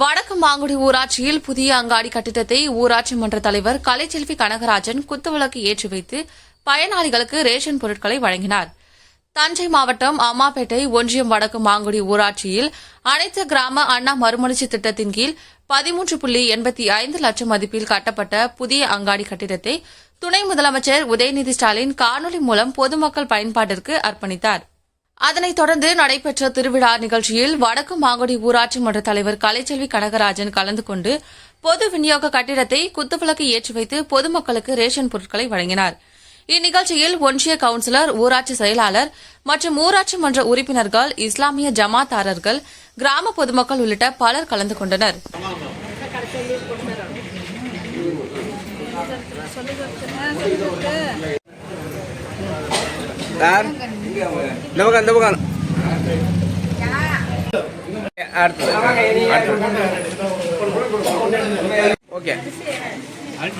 வடக்கு மாங்குடி ஊராட்சியில் புதிய அங்காடி கட்டிடத்தை ஊராட்சி மன்ற தலைவர் கலைச்செல்வி கனகராஜன் குத்துவிளக்கு ஏற்றி வைத்து பயனாளிகளுக்கு ரேஷன் பொருட்களை வழங்கினார். தஞ்சை மாவட்டம் அம்மாப்பேட்டை ஒன்றியம் வடக்கு மாங்குடி ஊராட்சியில் அனைத்து கிராம அண்ணா மறுமலர்ச்சி திட்டத்தின் கீழ் பதிமூன்று புள்ளி எண்பத்தி ஐந்து லட்சம் மதிப்பில் கட்டப்பட்ட புதிய அங்காடி கட்டிடத்தை துணை முதலமைச்சர் உதயநிதி ஸ்டாலின் காணொலி மூலம் பொதுமக்கள் பயன்பாட்டிற்கு அர்ப்பணித்தார். அதனைத் தொடர்ந்து நடைபெற்ற திருவிழா நிகழ்ச்சியில் வடக்கு மாங்குடி ஊராட்சி மன்ற தலைவர் கலைச்செல்வி கனகராஜன் கலந்து கொண்டு பொது விநியோக கட்டிடத்தை குத்துவிளக்கு ஏற்றி வைத்து பொதுமக்களுக்கு ரேஷன் பொருட்களை வழங்கினார். இந்நிகழ்ச்சியில் ஒன்றிய கவுன்சிலர் ஊராட்சி செயலாளர் மற்றும் ஊராட்சி மன்ற உறுப்பினர்கள் இஸ்லாமிய ஜமாத்தாரர்கள் கிராம பொதுமக்கள் உள்ளிட்ட பலர் கலந்து கொண்டனர். சார் നമുക്ക് എന്താ പോകാം അടുത്തത് ഓക്കെ അടുത്ത